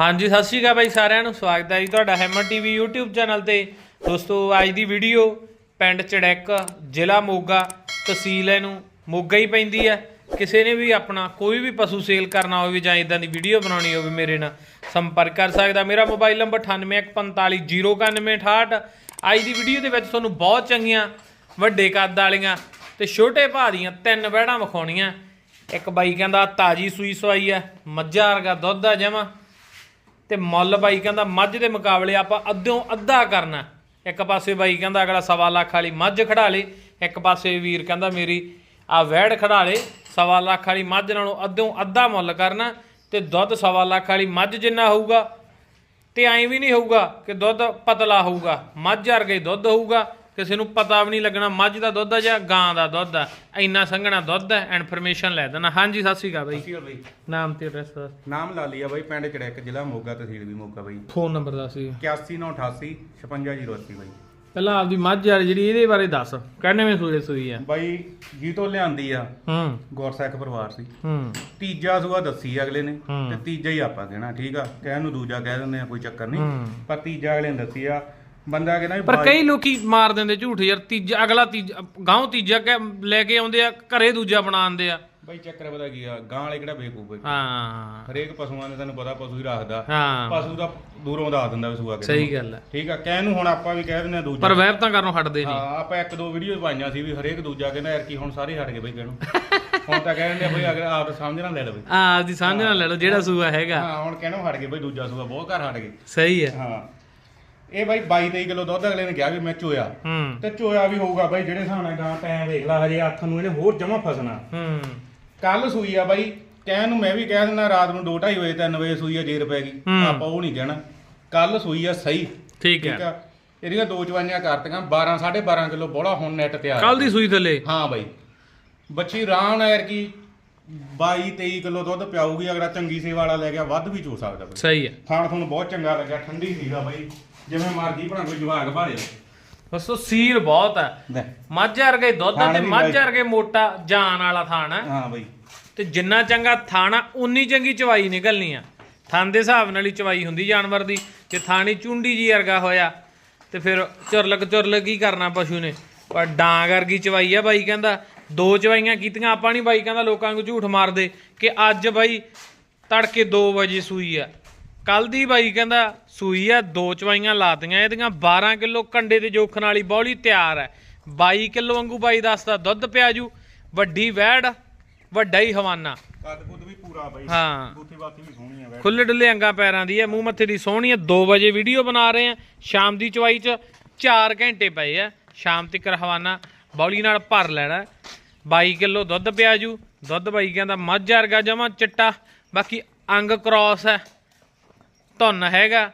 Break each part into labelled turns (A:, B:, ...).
A: ਹਾਂਜੀ, ਸਤਿ ਸ਼੍ਰੀ ਅਕਾਲ ਬਾਈ ਸਾਰਿਆਂ ਨੂੰ। ਸਵਾਗਤ ਹੈ ਜੀ ਤੁਹਾਡਾ ਹੈਮਰ ਟੀਵੀ YouTube ਚੈਨਲ ਤੇ। ਦੋਸਤੋ, ਅੱਜ ਦੀ ਵੀਡੀਓ ਪਿੰਡ ਚੜੈਕ, ਜ਼ਿਲ੍ਹਾ ਮੋਗਾ, ਤਹਿਸੀਲ ਇਹਨੂੰ ਮੋਗਾ ਹੀ ਪੈਂਦੀ ਹੈ। ਕਿਸੇ ਨੇ ਵੀ ਆਪਣਾ ਕੋਈ ਵੀ ਪਸ਼ੂ ਸੇਲ ਕਰਨਾ ਹੋਵੇ ਜਾਂ ਇਦਾਂ ਦੀ ਵੀਡੀਓ ਬਣਾਉਣੀ ਹੋਵੇ, ਮੇਰੇ ਨਾਲ ਸੰਪਰਕ ਕਰ ਸਕਦਾ। ਮੇਰਾ ਮੋਬਾਈਲ ਨੰਬਰ 9815409168 ਅੱਜ ਦੀ ਵੀਡੀਓ ਦੇ ਵਿੱਚ ਤੁਹਾਨੂੰ ਬਹੁਤ ਚੰਗੀਆਂ, ਵੱਡੇ ਕੱਦ ਵਾਲੀਆਂ ਤੇ ਛੋਟੇ ਭਾਅ ਦੀਆਂ ਤਿੰਨ ਵਹਿੜਾਂ ਵਿਖਾਉਣੀਆਂ। ਇੱਕ ਬਾਈ ਕਹਿੰਦਾ, ਤਾਜੀ ਸੂਈ ਸਵਾਈ ਆ ਮੱਝਾਂ ਵਰਗਾ ਦੁੱਧ ਆ ਜਮਾ। ਤੇ ਮੁੱਲ ਬਾਈ ਕਹਿੰਦਾ ਮੱਝ ਦੇ ਮੁਕਾਬਲੇ ਆਪਾਂ ਅੱਧਿਓਂ ਅੱਧਾ ਕਰਨਾ। ਇੱਕ ਪਾਸੇ ਬਾਈ ਕਹਿੰਦਾ ਅਗਲਾ ਸਵਾ ਲੱਖ ਵਾਲੀ ਮੱਝ ਖੜਾ ਲੇ, ਇੱਕ ਪਾਸੇ ਵੀਰ ਕਹਿੰਦਾ ਮੇਰੀ ਆ ਵੈੜ ਖੜਾ ਲੇ, ਸਵਾ ਲੱਖ ਵਾਲੀ ਮੱਝ ਨਾਲੋਂ ਅੱਧਿਓਂ ਅੱਧਾ ਮੁੱਲ ਕਰਨਾ ਤੇ ਦੁੱਧ ਸਵਾ ਲੱਖ ਵਾਲੀ ਮੱਝ ਜਿੰਨਾ ਹੋਊਗਾ। ਤੇ ਐਂ ਵੀ ਨਹੀਂ ਹੋਊਗਾ ਕਿ ਦੁੱਧ ਪਤਲਾ ਹੋਊਗਾ, ਮੱਝ ਵਰਗਾ ਹੀ ਦੁੱਧ ਹੋਊਗਾ। ਕਿਸੇ ਨੂੰ ਪਤਾ ਵੀ ਨਹੀਂ ਲੱਗਣਾ ਮੱਝ ਦਾ ਦੁੱਧ ਆ ਜਾਂ ਗਾਂ ਦਾ ਦੁੱਧ ਆ? ਇੰਨਾ ਸੰਘਣਾ ਦੁੱਧ ਹੈ ਇਨਫੋਰਮੇਸ਼ਨ ਲੈ ਦੇਣਾ। ਹਾਂਜੀ ਸਤਿ ਸ਼੍ਰੀ ਅਕਾਲ ਬਾਈ।
B: ਸਤਿ ਬਈ।
A: ਨਾਮ ਤੇ ਐਡਰੈਸ ਦੱਸ।
B: ਨਾਮ ਲਾਲੀਆ ਬਾਈ ਪਿੰਡ ਚੜੈਕ ਜ਼ਿਲ੍ਹਾ ਮੋਗਾ ਤਹਿਸੀਲ ਵੀ ਮੋਗਾ ਬਾਈ।
A: ਫੋਨ ਨੰਬਰ ਦੱਸ ਜੀ।
B: 8198 56080 ਬਾਈ।
A: ਪਹਿਲਾਂ ਆਪਦੀ ਮੱਝ ਯਾਰ ਜਿਹੜੀ ਇਹਦੇ ਬਾਰੇ ਦੱਸ। ਕਿੰਨੇਵੇਂ ਸੂਏ ਸੂਈ ਆ।
B: ਬਾਈ ਜੀ ਤੋਂ ਲਿਆਂਦੀ ਆ।
A: ਹੂੰ।
B: ਗੁਰਸਿੱਖ ਪਰਿਵਾਰ ਸੀ।
A: ਹੂੰ।
B: ਤੀਜਾ ਸੂਆ ਦੱਸੀ ਅਗਲੇ ਨੇ।
A: ਹੂੰ।
B: ਤੇ ਤੀਜਾ ਹੀ ਆਪਾਂ ਕਹਿਣਾ ਠੀਕ ਆ? ਕਹਿਣ ਨੂੰ ਦੂਜਾ ਕਹਿ ਦਿੰਦੇ ਆ ਕੋਈ ਚੱਕਰ ਨਹੀਂ।
A: ਹੂੰ।
B: ਪਰ ਤੀਜਾ ਅਗਲੇ ਨੇ ਦੱਸੀ ਆ ਬੰਦਾ ਕਹਿੰਦਾ ਵੀ
A: ਪਰ
B: ਬਾਈ-
A: ਕਈ ਲੋਕੀ ਮਾਰ ਦਿੰਦੇ ਝੂਠ ਯਾਰ ਤੀਜਾ ਅਗਲਾ ਤੀਜਾ ਗਾਉਂ ਤੀਜਾ ਕਹਿ- ਲੈ ਕੇ ਆਉਂਦੇ ਆ ਘਰੇ ਦੂਜਾ ਬਣਾਉਂਦੇ ਆ।
B: ਬਾਈ ਚੱਕਰ ਪਤਾ ਕੀ ਆ ਗਾਂ ਵਾਲੇ ਕਿਹੜਾ ਬੇਕੂਫ ਹੈ
A: ਹਾਂ।
B: ਹਰੇਕ ਪਸ਼ੂਆਂ ਦੇ ਤੈਨੂੰ ਪਤਾ ਪਸ਼ੂ ਹੀ ਰੱਖਦਾ।
A: ਹਾਂ।
B: ਪਸ਼ੂ ਦਾ ਦੂਰੋਂ ਦੱਸ ਦਿੰਦਾ ਵੀ ਸੂਆ ਕਿਹੜਾ
A: ਸਹੀ ਗੱਲ ਹੈ
B: ਠੀਕ ਆ ਕਹਿਣ ਨੂੰ ਹੁਣ ਆਪਾਂ ਵੀ ਕਹਿ ਦਿੰਦੇ ਆ ਦੂਜਾ।
A: ਪਰ ਵੈਬ ਤਾਂ ਕਰਨੋਂ ਹਟਦੇ ਨਹੀਂ।
B: ਹਾਂ ਆਪਾਂ ਇੱਕ ਦੋ ਵੀਡੀਓ ਪਾਈਆਂ ਸੀ ਵੀ ਹਰੇਕ ਦੂਜਾ ਕਹਿੰਦਾ ਯਾਰ ਕੀ ਹੁਣ ਸਾਰੇ ਹਟ ਗਏ ਬਈ ਕਹਿਣੋਂ ਹੁਣ ਤਾਂ ਕਹਿ ਦਿੰਦੇ ਆ ਬਈ ਅਗਰ ਆਪ ਸਮਝ ਨਾ ਲੈ ਲਵੇ।
A: ਆ ਆਪਦੀ ਸਮਝ ਨਾਲ ਲੈ ਲਓ ਜਿਹੜਾ ਸੂਆ ਹੈਗਾ।
B: ਹਾਂ ਹੁਣ ਕਹਿਣੋਂ ਹਟ ਗਏ ਬਈ ਦੂਜਾ ਸੂਆ ਬਹੁਤ ਘਰ ਹਟ ਗਏ।
A: ਸਹੀ ਹੈ
B: ਹਾਂ। ਇਹ ਬਾਈ 22 23 ਕਿਲੋ ਦੁੱਧ ਅਗਲੇ ਨੇ ਕਿਹਾ ਵੀ ਮੈਂ ਚੋਇਆ।
A: ਹੂੰ।
B: ਤੇ ਚੋਇਆ ਵੀ ਹੋਊਗਾ ਬਾਈ ਜਿਹੜੇ ਹਿਸਾਬ ਨਾਲ ਗਾਂ ਟਾਈਮ ਵੇਖ ਲਾ ਹਜੇ ਹੱਥ ਨੂੰ ਇਹਨੇ ਹੋਰ ਜਮਾ ਫਸਣਾ।
A: ਹੂੰ।
B: ਕੱਲ ਸੂਈ ਆ ਬਾਈ ਕਹਿਣ ਨੂੰ ਮੈਂ ਵੀ ਕਹਿ ਦਿੰਦਾ ਰਾਤ ਨੂੰ 2:30 ਵਜੇ 3 ਵਜੇ ਸੂਈ ਆ ਜੇਰ ਪੈ ਗਈ।
A: ਹੂੰ।
B: ਆਪਾਂ ਉਹ ਨਹੀਂ ਕਹਿਣਾ। ਕੱਲ ਸੂਈ ਆ ਸਹੀ।
A: ਠੀਕ ਹੈ।
B: ਆ। ਇਹਦੀਆਂ ਦੋ ਚਵਾਈਆਂ ਕਰਤੀਆਂ 12 12.5 ਕਿਲੋ ਬੋਲਾ ਹੁਣ ਨੈਟ ਤੇ ਆ
A: ਕੱਲ ਦੀ ਸੂਈ ਥੱਲੇ?
B: ਹਾਂ ਬਾਈ। ਬੱਚੀ ਰਾਮ ਨਾਲ ਕੀ 22 23 ਕਿਲੋ ਦੁੱਧ ਪਿਆਊਗੀ ਅਗਰ ਚੰਗੀ ਸੇਵਾ ਵਾਲਾ ਲੈ ਗਿਆ ਵੱਧ ਵੀ ਚੋ ਸਕਦਾ। ਬਾਈ
A: ਸਹੀ ਹੈ।
B: ਖਾਣ ਤੁਹਾਨੂੰ ਬਹੁਤ ਚੰਗਾ ਲੱਗਿਆ ਠੰਡੀ ਸੀਗਾ ਬਾਈ। ਜਿਵੇਂ ਮਰਜ਼ੀ ਬਣਾ ਕੋਈ ਜਵਾਗ ਭਾਲੇ।
A: ਦੋਸਤੋ ਸੀਲ ਬਹੁਤ ਹੈ ਮੱਝ ਵਰਗੇ ਦੁੱਧ ਤੇ
B: ਵੀ
A: ਮੱਝ
B: ਬਾਈ।
A: ਵਰਗੇ ਮੋਟਾ ਜਾਨ ਵਾਲਾ ਥਾਣ ਹੈ
B: ਹਾਂ ਬਾਈ।
A: ਤੇ ਜਿੰਨਾ ਚੰਗਾ ਥਾਣਾ ਉਨੀ ਚੰਗੀ ਚਵਾਈ ਨਿਕਲਣੀ ਆ। ਥਣ ਦੇ ਹਿਸਾਬ ਨਾਲ ਹੀ ਚਵਾਈ ਹੁੰਦੀ ਜਾਨਵਰ ਦੀ। ਤੇ ਥਾਣੀ ਚੁੰਡੀ ਜੀ ਵਰਗਾ ਹੋਇਆ ਤੇ ਫਿਰ ਚੁਰਲਕ ਚੁਰਲਕ ਹੀ ਕਰਨਾ ਪਸ਼ੂ ਨੇ? ਪਰ ਡਾਂਗ ਵਰਗੀ ਚਵਾਈ ਆ ਬਾਈ ਕਹਿੰਦਾ। ਦੋ ਚਵਾਈਆਂ ਕੀਤੀਆਂ ਆਪਾਂ ਨਹੀਂ ਬਾਈ ਕਹਿੰਦਾ ਲੋਕਾਂ ਨੂੰ ਝੂਠ ਮਾਰਦੇ ਕਿ ਅੱਜ ਬਾਈ ਤੜਕੇ 2 ਵਜੇ ਸੂਈ ਆ। ਕੱਲ ਦੀ ਬਾਈ ਕਹਿੰਦਾ ਸੂਈ ਆ ਦੋ ਚਵਾਈਆਂ ਲਾਤੀਆਂ ਇਹਦੀਆਂ 12 ਕਿਲੋ ਕੰਡੇ ਦੇ ਜੋਖਣ ਵਾਲੀ ਬੌਲੀ ਤਿਆਰ ਹੈ। 22 ਕਿਲੋ ਵਾਂਗੂ ਬਾਈ ਦੱਸਦਾ ਦੁੱਧ ਪਿਆ ਜੂ ਵੱਡੀ ਵੈੜ ਵੱਡਾ ਹੀ ਹਵਾਨਾ।
B: ਕੱਦ ਕੁੱਦ ਵੀ ਪੂਰਾ ਬਾਈ।
A: ਹਾਂ।
B: ਬੂਥੀ ਬਾਤੀ ਵੀ ਸੋਹਣੀ ਆ ਵੈਸੇ।
A: ਖੁੱਲੇ ਡੁੱਲੇ ਅੰਗਾਂ ਪੈਰਾਂ ਦੀ ਹੈ ਮੂੰਹ ਮੱਥੇ ਦੀ ਸੋਹਣੀ ਹੈ 2 ਵਜੇ ਵੀਡੀਓ ਬਣਾ ਰਹੇ ਆ ਸ਼ਾਮ ਦੀ ਚਵਾਈ ਚ 4 ਘੰਟੇ ਪਏ ਆ। ਸ਼ਾਮ ਤੱਕ ਹਵਾਨਾ ਬੌਲੀ ਨਾਲ ਭਰ ਲੈਣਾ। 22 ਕਿਲੋ ਦੁੱਧ ਪਿਆ ਜੂ ਦੁੱਧ ਬਾਈ ਕਹਿੰਦਾ ਮੱਝ ਵਰਗਾ ਜਮਾ ਚਿੱਟਾ ਬਾਕੀ ਅੰਗ ਕ੍ਰਾਸ ਹੈ। ਧੁੰਨ ਹੈਗਾ।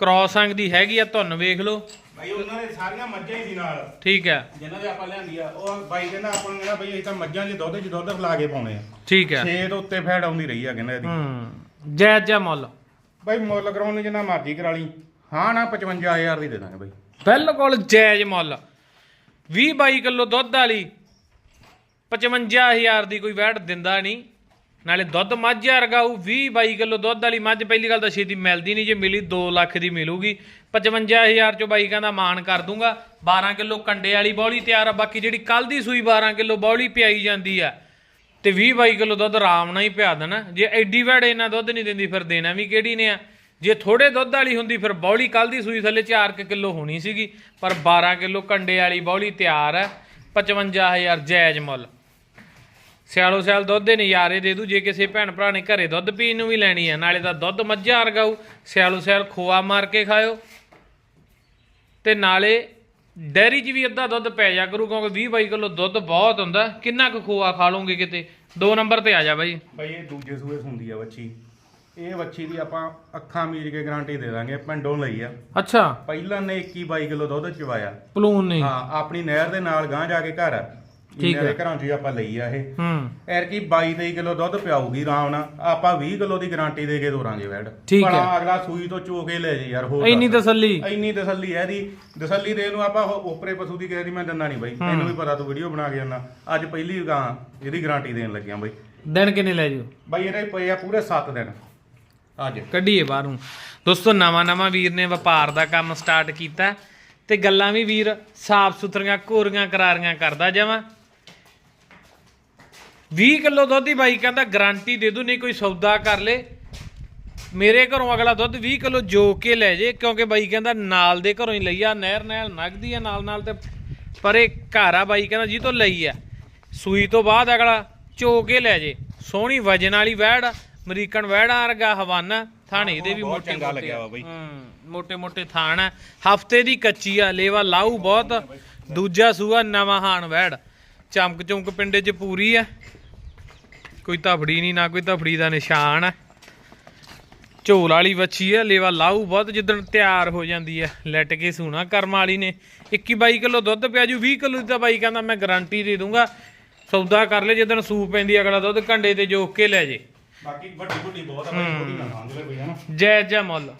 A: ਕ੍ਰਾਸ ਅੰਗ ਦੀ ਹੈਗੀ ਆ ਧੁੰਨ ਵੇਖ ਲਓ।
B: ਬਾਈ ਉਹਨਾਂ ਦੇ ਸਾਰੀਆਂ ਮੱਝਾਂ ਹੀ ਸੀ ਨਾਲ।
A: ਠੀਕ ਹੈ
B: ਜਿਨ੍ਹਾਂ ਦੇ ਆਪਾਂ ਲਿਆਂਦੀ ਆ। ਉਹ ਬਾਈ ਕਹਿੰਦਾ ਆਪਾਂ ਨੂੰ ਕਹਿੰਦਾ ਬਈ ਅਸੀਂ ਤਾਂ ਮੱਝਾਂ 'ਚ ਦੁੱਧ 'ਚ ਦੁੱਧ ਫਲਾ ਕੇ ਪਾਉਣੇ ਆ।
A: ਠੀਕ ਹੈ
B: 6 ਤੋਂ ਉੱਤੇ ਫੈਟ ਆਉਂਦੀ ਰਹੀ ਆ ਕਹਿੰਦਾ ਇਹਦੀ।
A: ਹੂੰ ਜੈ ਜੈ ਮੁੱਲ।
B: ਬਾਈ ਮੁੱਲ ਕਰਾਉਣ ਨੂੰ ਜਿੰਨਾ ਮਰਜ਼ੀ ਕਰਾ ਲਈ। ਹਾਂ ਨਾ 55000 ਦੀ ਦੇ ਦਾਂਗੇ ਬਾਈ।
A: ਬਿਲਕੁਲ ਜਾਇਜ਼ ਮੁੱਲ। 20 22 ਕਿਲੋ ਦੁੱਧ ਵਾਲੀ 55000 ਦੀ ਕੋਈ ਵੈਟ ਦਿੰਦਾ ਨਹੀਂ। ਨਾਲੇ ਦੁੱਧ ਮੱਝ ਆ ਉਹ 20 22 ਕਿਲੋ ਦੁੱਧ ਵਾਲੀ ਮੱਝ ਪਹਿਲੀ ਗੱਲ ਤਾਂ ਛੇਤੀ ਮਿਲਦੀ ਨਹੀਂ, ਜੇ ਮਿਲੀ 2 ਲੱਖ ਦੀ ਮਿਲੂਗੀ। 55000 ਚੋਂ ਬਾਈ ਕਹਿੰਦਾ ਮਾਨ ਕਰ ਦੂੰਗਾ। 12 ਕਿਲੋ ਕੰਡੇ ਵਾਲੀ ਬੌਲੀ ਤਿਆਰ ਆ, ਬਾਕੀ ਜਿਹੜੀ ਕੱਲ ਦੀ ਸੂਈ 12 ਕਿਲੋ ਬੌਲੀ ਪਿਆਈ ਜਾਂਦੀ ਆ, ਤੇ 20 22 ਕਿਲੋ ਦੁੱਧ ਆਰਾਮ ਨਾਲ ਹੀ ਪਿਆ ਦੇਣਾ। ਜੇ ਐਡੀ ਵੈੜ ਇਹਨਾਂ ਦੁੱਧ ਨਹੀਂ ਦਿੰਦੀ, ਫਿਰ ਦੇਣਾ ਵੀ ਕਿਹੜੀ ਨੇ ਆ। ਜੇ ਥੋੜੇ ਦੁੱਧ ਵਾਲੀ ਹੁੰਦੀ, ਫਿਰ ਬੌਲੀ ਕੱਲ ਦੀ ਸੂਈ ਥੱਲੇ 4 ਕਿਲੋ ਹੋਣੀ ਸੀਗੀ, ਪਰ 12 ਕਿਲੋ ਕੰਡੇ ਵਾਲੀ ਬੌਲੀ ਤਿਆਰ ਹੈ 55000 ਜਾਇਜ਼ ਮੁੱਲ। ਸਿਆਲੋ ਸਿਆਲ ਦੁੱਧ ਦੇ ਨਜ਼ਾਰੇ ਦੇ ਦੂ ਜੇ ਕਿਸੇ ਭੈਣ ਭਰਾ ਨੇ ਘਰੇ ਦੁੱਧ ਪੀਣ ਨੂੰ ਵੀ ਲੈਣੀ ਹੈ ਨਾਲੇ ਤਾਂ ਦੁੱਧ ਮੱਝਾਂ ਵਰਗਾਊ ਸਿਆਲੋ ਸਿਆਲ ਖੋਆ ਮਾਰ ਕੇ ਖਾਇਓ। ਤੇ ਨਾਲੇ ਡੈਰੀ 'ਚ ਵੀ ਅੱਧਾ ਦੁੱਧ ਪੈ ਜਾ ਕਰੂ ਕਿਉਂਕਿ 20 22 ਕਿਲੋ ਦੁੱਧ ਬਹੁਤ ਹੁੰਦਾ ਕਿੰਨਾ ਕੁ ਖੋਆ ਖਾ ਲਓਗੇ ਕਿਤੇ? ਦੋ ਨੰਬਰ ਤੇ ਆ ਜਾ ਬਾਈ।
B: ਬਾਈ ਇਹ ਦੂਜੇ ਸੂਏ ਹੁੰਦੀ ਆ ਵੱਛੀ। ਇਹ ਵੱਛੀ ਦੀ ਆਪਾਂ ਅੱਖਾਂ ਮੀਚ ਕੇ ਗਾਰੰਟੀ ਦੇ ਦਾਂਗੇ ਪਿੰਡੋਂ ਲਈ ਆ।
A: ਅੱਛਾ।
B: ਪਹਿਲਾਂ ਨੇ 21 22 ਕਿਲੋ ਦੁੱਧ ਚਵਾਇਆ।
A: ਪਲੂਨ ਨਹੀਂ
B: ਹਾਂ ਆਪਣੀ ਨਹਿਰ ਦੇ ਨਾਲ ਗਾਂ ਜਾ ਕੇ ਘਰ ਆ।
A: ਠੀਕ
B: ਇਹਨਾਂ ਦੇ। ਘਰਾਂ 'ਚ ਹੀ ਆਪਾਂ ਲਈ ਆ ਇਹ।
A: ਹੂੰ।
B: ਐਰ ਕੀ 22 23 ਕਿਲੋ ਦੁੱਧ ਪਿਆਊਗੀ ਆਰਾਮ ਨਾਲ। ਆਪਾਂ 20 ਕਿਲੋ ਦੀ ਗਾਰੰਟੀ ਦੇ ਕੇ ਦੋਰਾਂਗੇ ਵੈਡ
A: ਠੀਕ ਹੈ।
B: ਭਲਾ ਅਗਲਾ ਸੂਈ ਤੋਂ ਚੋ ਕੇ ਲੈ ਜੇ ਯਾਰ ਹੋਰ
A: ਇੰਨੀ
B: ਦੱਸ।
A: ਤਸੱਲੀ।
B: ਇੰਨੀ ਤਸੱਲੀ ਹੈ ਦੀ ਤਸੱਲੀ ਦੇ ਨੂੰ ਆਪਾਂ ਉਹ ਉਪਰੇ ਪਸ਼ੂ ਦੀ ਕਿਸੇ ਦੀ ਮੈਂ ਦਿੰਦਾ ਨਹੀਂ ਬਾਈ। ਤੈਨੂੰ ਵੀ ਪਤਾ ਤੂੰ ਵੀਡੀਓ ਬਣਾ ਕੇ ਜਾਂਦਾ ਅੱਜ ਪਹਿਲੀ ਗਾਂ ਇਹਦੀ ਗਾਰੰਟੀ ਦੇਣ ਲੱਗਿਆ ਬਾਈ।
A: ਦਿਨ ਕਿੰਨੇ ਲੈ ਜੂ
B: ਬਾਈ ਇਹਦੇ ਪਏ ਆ ਪੂਰੇ 7 ਦਿਨ। ਅੱਜ।
A: ਕੱਢੀਏ ਬਾਹਰੋਂ। ਦੋਸਤੋ ਨਵਾਂ ਨਵਾਂ ਵੀਰ ਨੇ ਵਪਾਰ ਦਾ ਕੰਮ ਸਟਾਰਟ ਕੀਤਾ ਤੇ ਗੱਲਾਂ ਵੀ ਵੀਰ ਸਾਫ਼ ਸੁਥਰੀਆਂ ਕੋਰੀਆਂ ਕਰਾਰੀਆਂ ਕਰਦਾ ਜਾਵਾਂ। 20 ਕਿਲੋ ਦੁੱਧ ਦੀ ਬਾਈ ਕਹਿੰਦਾ ਗਾਰੰਟੀ ਦੇ ਦੂ ਨਹੀਂ ਕੋਈ ਸੌਦਾ ਕਰ ਲੇ। ਮੇਰੇ ਘਰੋਂ ਅਗਲਾ ਦੁੱਧ 20 ਕਿਲੋ ਜੋ ਕੇ ਲੈ ਜੇ ਕਿਉਂਕਿ ਬਾਈ ਕਹਿੰਦਾ ਨਾਲ ਦੇ ਘਰੋਂ ਹੀ ਲਈ ਆ ਨਹਿਰ ਨਹਿਰ ਨਗਦੀ ਆ ਨਾਲ ਨਾਲ ਤੇ ਪਰੇ ਘਰ ਆ ਬਾਈ ਕਹਿੰਦਾ ਜੀ ਤੋਂ ਲਈ ਆ। ਸੂਈ ਤੋਂ ਬਾਅਦ ਅਗਲਾ ਚੋ ਕੇ ਲੈ ਜੇ ਸੋਹਣੀ ਵਜਨ ਵਾਲੀ ਵੈੜ ਅਮਰੀਕਨ ਵੈੜਾਂ ਵਰਗਾ ਹਵਾਨਾ ਥਾਣੇ ਇਹਦੇ ਵੀ ਮੋਟੇ
B: ਚੰਗਾ
A: ਮੋਟੇ
B: ਲੱਗਿਆ ਵਾ ਬਈ।
A: ਹੂੰ ਮੋਟੇ ਮੋਟੇ ਥਾਣ ਆ। ਹਫ਼ਤੇ ਦੀ ਕੱਚੀ ਆ ਲੇਵਾ ਲਾਊ ਬਹੁਤ। ਦੂਜਾ ਸੂਆ ਨਵਾਂ ਹਾਣ ਵੈੜ। ਚਮਕ ਚਮਕ ਪਿੰਡੇ 'ਚ ਪੂਰੀ ਆ। ਕੋਈ ਧਫੜੀ ਨਹੀਂ ਨਾ ਕੋਈ ਧਫੜੀ ਦਾ ਨਿਸ਼ਾਨ ਆ ਝੋਲ ਵਾਲੀ ਵੱਛੀ ਆ ਲੇਵਾ ਲਾਊ ਬਹੁਤ ਜਿੱਦਣ ਤਿਆਰ ਹੋ ਜਾਂਦੀ ਆ ਲੈਟ ਕੇ ਸੂਣਾ ਕਰਮ ਵਾਲੀ ਨੇ। 21 22 ਕਿਲੋ ਦੁੱਧ ਪਿਆ ਜੂ 20 ਕਿਲੋ ਦੀ ਤਾਂ ਬਾਈ ਕਹਿੰਦਾ ਮੈਂ ਗਾਰੰਟੀ ਦੇ ਦੂੰਗਾ। ਸੌਦਾ ਕਰ ਲੈ ਜਿੱਦਣ ਸੂਪ ਪੈਂਦੀ ਅਗਲਾ ਦੁੱਧ ਕੰਡੇ ਤੇ ਜੋਕ ਕੇ ਲੈ ਜੇ।
B: ਬਾਕੀ ਵੱਡੀ ਵੱਡੀ ਬਹੁਤ ਆ ਬਾਈ ਛੋਟੀ ਨਾ ਖਾਂਦੇ ਬਈ ਹਨਾ
A: ਜੈ ਜੈ ਮੁੱਲ।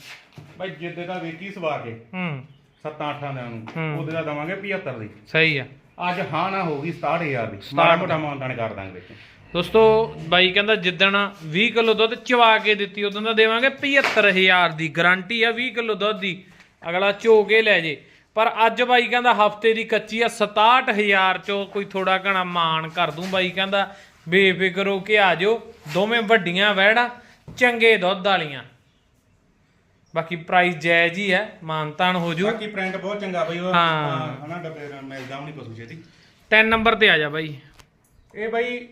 B: ਬਾਈ ਜਿੱਦੇ ਦਾ ਵੇਖੀ ਸਵਾ ਕੇ।
A: ਹੂੰ।
B: 7-8 ਦਿਨਾਂ ਨੂੰ।
A: ਹੂੰ।
B: ਉਹਦੇ ਦਾ ਦਵਾਂਗੇ 75 ਦੀ।
A: ਸਹੀ ਆ।
B: ਅੱਜ ਹਾਂ ਨਾ ਹੋ ਗਈ 67000 ਦੀ। ਮਾੜਾ ਮੋਟਾ ਮਾਨਦਾਨ ਕਰ ਦਾਂਗੇ ਵਿੱਚ।
A: ਦੋਸਤੋ ਬਾਈ ਕਹਿੰਦਾ ਜਿੱਦਣ 20 ਕਿਲੋ ਦੁੱਧ ਚਵਾ ਕੇ ਦਿੱਤੀ ਉਦੋਂ ਦਾ ਦੇਵਾਂਗੇ 75000 ਦੀ ਗਾਰੰਟੀ ਆ 20 ਕਿਲੋ ਦੁੱਧ ਦੀ। ਅਗਲਾ ਝੋ ਕੇ ਲੈ ਜੇ। ਪਰ ਅੱਜ ਬਾਈ ਕਹਿੰਦਾ ਹਫ਼ਤੇ ਦੀ ਕੱਚੀ ਆ 67000 ਚੋਂ ਕੋਈ ਥੋੜਾ ਘਣਾ ਮਾਣ ਕਰ ਦੂੰ ਬਾਈ ਕਹਿੰਦਾ ਬੇਫਿਕਰ ਹੋ ਕੇ ਆ ਜਾਓ। ਦੋਵੇਂ ਵੱਡੀਆਂ ਵਹਿੜਾ ਚੰਗੇ ਦੁੱਧ ਵਾਲੀਆਂ। ਬਾਕੀ ਪ੍ਰਾਈਸ ਜਾਇਜ਼ ਹੀ ਹੈ ਮਾਨਤਾਨ ਹੋ ਜੂ।
B: ਬਾਕੀ ਪ੍ਰਿੰਟ ਬਹੁਤ ਚੰਗਾ ਬਈ ਉਹ
A: ਹਾਂ।
B: ਹਨਾ ਡੱਬੇ ਨਾਲ ਮਿਲਦਾ ਵੀ ਨਹੀਂ ਪਸ਼ੂ ਛੇਤੀ।
A: 10 ਨੰਬਰ ਤੇ ਆ ਜਾ ਬਾਈ।
B: ਇਹ ਬਾਈ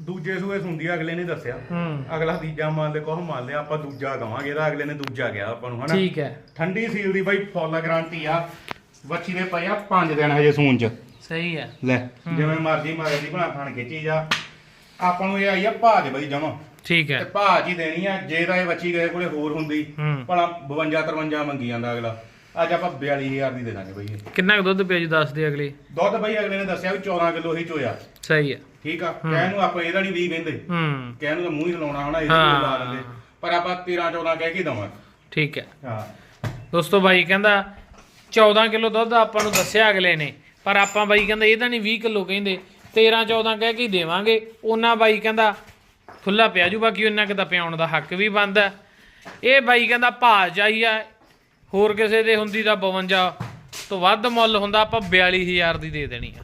B: ਦੂਜੇ ਸੂਏ ਸੁੰਦੀ ਅਗਲੇ ਨੇ ਦੱਸਿਆ।
A: ਹੂੰ।
B: ਅਗਲਾ ਤੀਜਾ ਮੰਨ ਲੈ ਕੋਹ ਮੰਨ ਲਿਆ ਆਪਾਂ ਦੂਜਾ ਕਵਾਂਗੇ ਇਹਦਾ ਅਗਲੇ ਨੇ ਦੂਜਾ ਗਿਆ ਆਪਾਂ ਨੂੰ ਹਨਾ।
A: ਠੀਕ ਹੈ।
B: ਠੰਡੀ ਸੀਲ ਦੀ ਬਾਈ ਫੁੱਲ ਗਾਰੰਟੀ ਆ ਵੱਛੀ ਦੇ ਪਏ ਆ 5 ਦਿਨ ਹਜੇ ਸੂਣ ਚ।
A: ਸਹੀ ਹੈ।
B: ਲੈ ਜਿਵੇਂ ਮਰਜ਼ੀ ਮਾਰੇ ਦੀ ਬਣਾ ਖਾਣ ਕੇ ਚੀਜ਼ ਆ ਆਪਾਂ ਨੂੰ ਇਹ ਆਈ ਆ ਭਾਜ ਬਾਈ ਜਮਾ।
A: ਠੀਕ
B: ਤੇ
A: ਹੈ
B: ਭਾਜ ਹੀ ਦੇਣੀ ਆ ਜੇ ਤਾਂ ਇਹ ਬੱਚੀ ਗਏ ਕੋਲੇ ਹੋਰ ਹੁੰਦੀ
A: ਹੂੰ।
B: ਭਲਾ 52 53 ਮੰਗੀ ਜਾਂਦਾ ਅਗਲਾ। ਅੱਜ ਆਪਾਂ 42000 ਦੀ ਦੇ ਦਾਂਗੇ ਬਾਈ ਇਹ।
A: ਕਿੰਨਾ ਕੁ ਦੁੱਧ ਪਿਆ ਜੀ ਦੱਸ ਦੇ ਅਗਲੇ?
B: ਦੁੱਧ ਬਾਈ ਅਗਲੇ ਨੇ ਦੱਸਿਆ ਵੀ 14 ਕਿਲੋ ਹੀ ਚੋਇਆ।
A: ਸਹੀ ਹੈ।
B: ਠੀਕ ਆ ਕਹਿਣ ਨੂੰ ਆਪਾਂ ਇਹਦਾ ਨਹੀਂ 20 ਕਹਿੰਦੇ।
A: ਹੂੰ।
B: ਕਹਿਣ ਨੂੰ ਤਾਂ ਮੂੰਹ ਹੀ ਹਿਲਾਉਣਾ ਹਨਾ ਇਹਦੇ
A: ਹਾਂ।
B: ਕੋਲ ਲਾ ਦਿੰਦੇ। ਪਰ ਆਪਾਂ 13 14 ਕਹਿ ਕੇ ਦਵਾਂ।
A: ਠੀਕ ਹੈ।
B: ਹਾਂ।
A: ਦੋਸਤੋ ਬਾਈ ਕਹਿੰਦਾ 14 ਕਿਲੋ ਦੁੱਧ ਆਪਾਂ ਨੂੰ ਦੱਸਿਆ ਅਗਲੇ ਨੇ। ਪਰ ਆਪਾਂ ਬਾਈ ਕਹਿੰਦਾ ਇਹਦਾ ਨਹੀਂ 20 ਕਿਲੋ ਕਹਿੰਦੇ। 13 14 ਕਹਿ ਕੇ ਹੀ ਦੇਵਾਂਗੇ। ਉਹਨਾਂ ਬਾਈ ਕਹਿੰਦਾ ਖੁੱਲਾ ਪਿਆ ਜੂ ਬਾਕੀ ਉਹਨਾਂ ਕਿਤਾ ਪਿਆਉਣ ਦਾ ਹੱਕ ਵੀ ਬਣਦਾ ਇਹ ਬਾਈ ਕਹਿੰਦਾ ਭਾ ਚਾਹੀ ਆ ਹੋਰ ਕਿਸੇ ਦੇ ਹੁੰਦੀ ਤਾਂ 52 ਤੋਂ ਵੱਧ ਮੁੱਲ ਹੁੰਦਾ ਆਪਾਂ 42000 ਦੀ ਦੇ ਦੇਣੀ ਆ।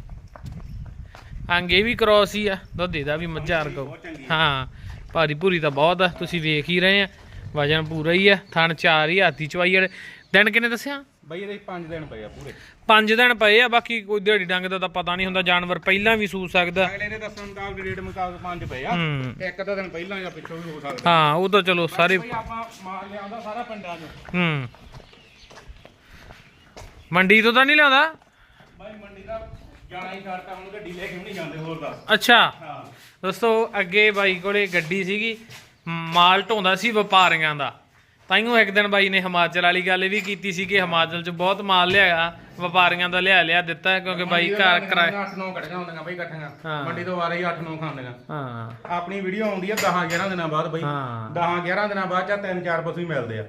A: ਅੰਗ ਇਹ ਵੀ ਕ੍ਰੋਸ ਹੀ ਆ ਦੁੱਧ ਇਹਦਾ ਵੀ ਮੱਝਾਂ ਵਰਗਾ। ਹਾਂ ਭਾਰੀ ਭੂਰੀ ਤਾਂ ਬਹੁਤ ਆ ਤੁਸੀਂ ਵੇਖ ਹੀ ਰਹੇ ਆ ਵਜਨ ਪੂਰਾ ਹੀ ਆ ਥਣ ਚਾਰ ਹੀ ਹਾਥੀ ਚਵਾਈ ਵਾਲੇ। ਦਿਨ ਕਿੰਨੇ ਦੱਸਿਆ?
B: ਬਾਈ ਇਹਦੇ 5 ਦਿਨ ਪਏ ਆ ਪੂਰੇ।
A: ਪੰਜ ਦਿਨ ਪਏ ਆ ਬਾਕੀ ਕੋਈ ਦਿਹਾੜੀ ਡੰਗ ਦਾ ਤਾਂ ਪਤਾ ਨਹੀਂ ਹੁੰਦਾ ਜਾਨਵਰ ਪਹਿਲਾਂ ਵੀ ਸੂ ਸਕਦਾ।
B: ਅਗਲੇ ਦੇ ਦੱਸਣ ਮੁਤਾਬਕ ਰੇਟ ਮੁਤਾਬਕ 5 ਪਏ ਆ।
A: ਹੂੰ।
B: ਇੱਕ ਅੱਧਾ ਦਿਨ ਪਹਿਲਾਂ ਜਾਂ ਪਿੱਛੋਂ ਵੀ ਹੋ ਸਕਦਾ।
A: ਹਾਂ ਉਹ ਤਾਂ ਚਲੋ ਸਾਰੇ
B: ਬਾਈ ਆਪਾਂ ਮਾਲ ਲਿਆਉਂਦਾ ਸਾਰਾ ਪਿੰਡਾਂ 'ਚ।
A: ਹੂੰ। ਮੰਡੀ ਤੋਂ ਤਾਂ ਨਹੀਂ ਲਿਆਉਂਦਾ?
B: ਬਾਈ ਮੰਡੀ ਦਾ ਜਾਣਾ ਹੀ ਕਰਤਾ ਹੁਣ ਗੱਡੀ ਲੈ ਕੇ ਨਹੀਂ ਜਾਂਦੇ ਹੋਰ ਦਾ
A: ਅੱਛਾ।
B: ਹਾਂ।
A: ਦੋਸਤੋ ਅੱਗੇ ਬਾਈ ਕੋਲੇ ਗੱਡੀ ਸੀਗੀ ਮਾਲ ਢੋਂਦਾ ਸੀ ਵਪਾਰੀਆਂ ਦਾ। ਤਾਈਓ ਇੱਕ ਦਿਨ ਬਾਈ ਨੇ ਹਿਮਾਚਲ ਵਾਲੀ ਗੱਲ ਵੀ ਕੀਤੀ ਸੀ ਕਿ ਹਿਮਾਚਲ 'ਚ ਬਹੁਤ ਮਾਲ ਲਿਆਇਆ ਵਪਾਰੀਆਂ ਦਾ ਲਿਆ ਲਿਆ ਦਿੱਤਾ ਕਿਉਂਕਿ ਬਾਈ ਘਰ ਕਿਰਾਏ
B: 8-9 ਕੱਢੀਆਂ ਹੁੰਦੀਆਂ ਬਾਈ ਇਕੱਠੀਆਂ।
A: ਹਾਂ।
B: ਮੰਡੀ ਤੋਂ ਵਾਰੇ ਹੀ 8-9 ਖਾਂਦੀਆਂ।
A: ਹਾਂ।
B: ਆਪਣੀ ਵੀਡੀਓ ਆਉਂਦੀ ਆ 10-11 ਦਿਨਾਂ ਬਾਅਦ ਬਾਈ।
A: ਹਾਂ।
B: 10-11 ਦਿਨਾਂ ਬਾਅਦ ਜਾਂ 3-4 ਪਸ਼ੂ ਹੀ ਮਿਲਦੇ ਆ।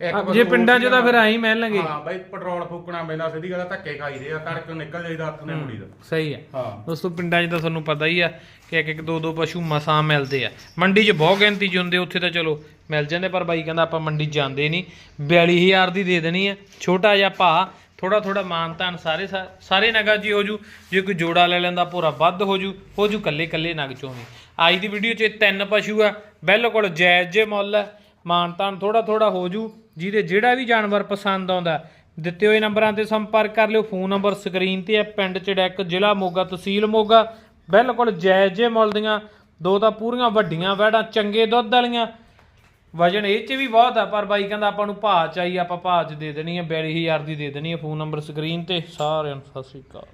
B: ਇੱਕ
A: ਜੇ
B: ਪਸ਼ੂ
A: ਪਿੰਡਾਂ 'ਚ ਤਾਂ ਫਿਰ ਐਂ ਹੀ ਮਿਲਣਗੇ
B: ਹਾਂ ਬਾਈ ਪੈਟਰੋਲ ਫੂਕਣਾ ਪੈਂਦਾ ਸਿੱਧੀ ਗੱਲ ਆ, ਧੱਕੇ ਖਾਈਦੇ ਆ ਤੜਕ ਨਿਕਲ ਜਾਈਦਾ ਹੱਥ ਨੇ ਮੁੜੀ ਦਾ।
A: ਸਹੀ ਹਾਂ। ਦੋਸਤੋ ਪਿੰਡਾਂ 'ਚ ਤਾਂ ਤੁਹਾਨੂੰ ਪਤਾ ਹੀ ਆ ਕਿ ਇੱਕ ਇੱਕ ਦੋ ਦੋ ਪਸ਼ੂ ਮਸਾਂ ਮਿਲਦੇ ਆ। ਮੰਡੀ 'ਚ ਬਹੁਤ ਗਿਣਤੀ 'ਚ ਹੁੰਦੇ ਉੱਥੇ ਤਾਂ ਚਲੋ ਮਿਲ ਜਾਂਦੇ, ਪਰ ਬਾਈ ਕਹਿੰਦਾ ਆਪਾਂ ਮੰਡੀ ਜਾਂਦੇ ਨਹੀਂ। 42000 ਦੀ ਦੇ ਦੇਣੀ ਹੈ। ਛੋਟਾ ਜਿਹਾ ਭਾ ਥੋੜਾ ਥੋੜਾ ਮਾਨਤਾਨ ਸਾਰੇ ਸਾ- ਸਾਰੇ ਨਗਾਂ 'ਚ ਹੀ ਜੇ ਕੋਈ ਜੋੜਾ ਲੈ ਲੈਂਦਾ ਪੂਰਾ ਵੱਧ ਹੋਜੂ। ਹੋ ਜੂ ਕੱਲੇ ਕੱਲੇ ਨਗ ਚੋਂ ਵੀ। ਅੱਜ ਦੀ ਵੀਡੀਓ 'ਚ ਇਹ ਤਿੰਨ ਪਸ਼ੂ ਆ। ਬਿਲਕੁਲ ਜਾਇਜ਼ ਜੇ ਮੁੱਲ ਹੈ। ਮਾਨਤਾਨ ਥੋੜਾ ਥੋੜਾ ਹੋਜੂ। ਜਿਹਦੇ ਜਿਹੜਾ ਵੀ ਜਾਨਵਰ ਪਸੰਦ ਆਉਂਦਾ ਦਿੱਤੇ ਹੋਏ ਨੰਬਰਾਂ ਤੇ ਸੰਪਰਕ ਕਰ ਲਿਓ। ਫੋਨ ਨੰਬਰ ਸਕਰੀਨ ਤੇ ਹੈ, ਪਿੰਡ ਚੜੈਕ, ਜ਼ਿਲ੍ਹਾ ਮੋਗਾ, ਤਹਿਸੀਲ ਮੋਗਾ। ਬਿਲਕੁਲ ਜਾਇਜ਼ ਜੇ ਮੁੱਲ ਦੀਆਂ। ਦੋ ਤਾਂ ਪੂਰੀਆਂ ਵੱਡੀਆਂ ਵੈੜਾਂ ਚੰਗੇ ਦੁੱਧ ਵਾਲੀਆਂ। ਵਜਨ ਇਹ ਚ ਵੀ ਬਹੁਤ ਆ, ਪਰ ਬਾਈ ਕਹਿੰਦਾ ਆਪਾਂ ਨੂੰ ਭਾਅ ਚਾਹੀਏ, ਆਪਾਂ ਭਾਅ ਚ ਦੇ ਦੇਣੀ ਹੈ 42000 ਦੀ ਦੇ ਦੇਣੀ ਹੈ ਫੋਨ ਨੰਬਰ ਸਕਰੀਨ ਤੇ ਸਾਰਿਆਂ ਨੂੰ ਸਤਿ ਸ੍ਰੀ ਅਕਾਲ।